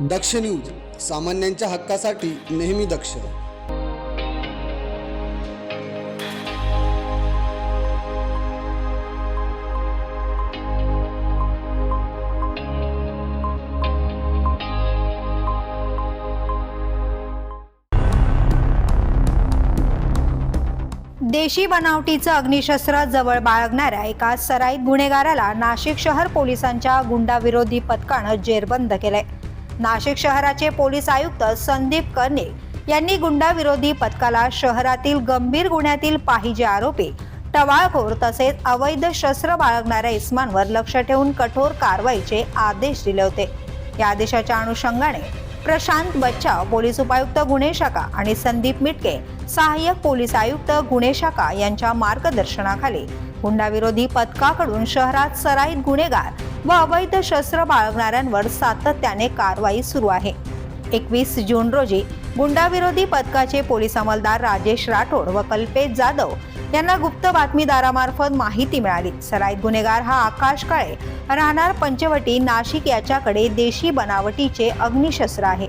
दक्ष news सामान्यांच्या हक्कासाठी नेहमी दक्ष. देशी बनावटीचं अग्निशस्त्र जवळ बाळगणाऱ्या एका सराईत गुन्हेगाराला नाशिक शहर पोलिसांच्या गुंडाविरोधी पथकानं जेरबंद केलंय. नाशिक शहराचे पोलीस आयुक्त संदीप कर्णे यांनी गुंडाविरोधी पथकाला शहरातील गंभीर गुन्ह्यातील पाहिजे आरोपी टवाळखोर तसेच अवैध शस्त्र बाळगणाऱ्या इस्मांवर लक्ष ठेवून कठोर कारवाईचे आदेश दिले होते. या आदेशाच्या अनुषंगाने प्रशांत बच्चाव पोलीस उपायुक्त गुन्हे शाखा आणि संदीप मिटके सहाय्यक पोलीस आयुक्त गुन्हे शाखा यांच्या मार्गदर्शनाखाली गुंडाविरोधी पथकाकडून शहरात सराईत गुन्हेगार व अवैध शस्त्र बाळगणाऱ्यांवर सातत्याने कारवाई सुरू आहे. एकवीस जून रोजी गुंडाविरोधी पथकाचे पोलीस अंमलदार राजेश राठोड व कल्पेश जाधव यांना गुप्त बातमीदारामार्फत माहिती मिळाली. सराईत गुन्हेगार हा आकाश काळे राहणार पंचवटी नाशिक याच्याकडे देशी बनावटीचे अग्निशस्त्र आहे.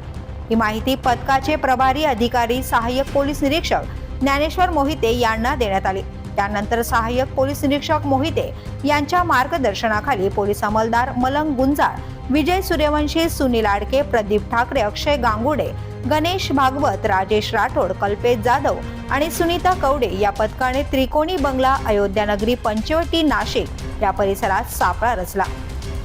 ही माहिती पथकाचे प्रभारी अधिकारी सहाय्यक पोलीस निरीक्षक ज्ञानेश्वर मोहिते यांना देण्यात आली. त्यानंतर सहाय्यक पोलीस निरीक्षक मोहिते यांच्या मार्गदर्शनाखाली पोलीस अंमलदार मलंग गुंजाळ विजय सूर्यवंशी सुनील आडके प्रदीप ठाकरे अक्षय गांगुडे गणेश भागवत राजेश राठोड कल्पेश जाधव आणि सुनीता कवडे या पथकाने त्रिकोणी बंगला अयोध्यानगरी पंचवटी नाशिक या परिसरात सापळा रचला.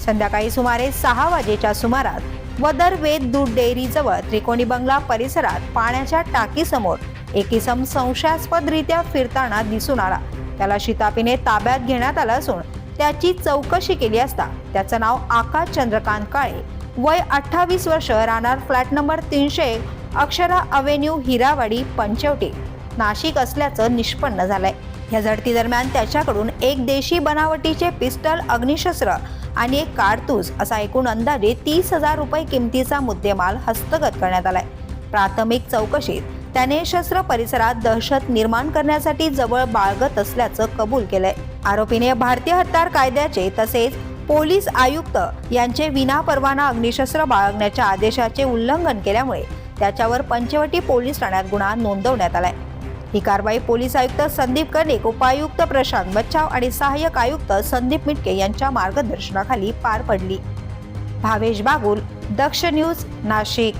संध्याकाळी सुमारे सहा वाजेच्या सुमारास वदर वेद दूध डेअरीजवळ त्रिकोणी बंगला परिसरात पाण्याच्या टाकीसमोर एक इसम संशयास्पदरित्या फिरताना दिसून आला. त्याला शितापीने ताब्यात घेण्यात आलं असून त्याची चौकशी केली असता त्याचं नाव आकाश चंद्रकांत काळे. वय अठ्ठावीस वर्ष राहणार फ्लॅट नंबर तीनशे अक्षरा अवेन्यू हिरावाडी पंचवटी. नाशिक असल्याचं निष्पन्न झालंय. या झडती दरम्यान त्याच्याकडून एक देशी बनावटीचे पिस्टल अग्निशस्त्र आणि एक कारतूस असा एकूण अंदाजे तीस हजार रुपये किमतीचा मुद्देमाल हस्तगत करण्यात आलाय. प्राथमिक चौकशीत त्याने शस्त्र परिसरात दहशत निर्माण करण्यासाठी जवळ बाळगत असल्याचं कबूल केलंय. आरोपीने भारतीय हत्यार कायद्याचे तसेच पोलीस आयुक्त यांचे विनापरवाना अग्निशस्त्र बाळगण्याच्या आदेशाचे उल्लंघन केल्यामुळे त्याच्यावर पंचवटी पोलीस ठाण्यात गुन्हा नोंदवण्यात आलाय. ही कारवाई पोलीस आयुक्त संदीप कर्णिक उपायुक्त प्रशांत बच्चाव आणि सहाय्यक आयुक्त संदीप मिटके यांच्या मार्गदर्शनाखाली पार पडली. भावेश बागुल दक्ष न्यूज नाशिक.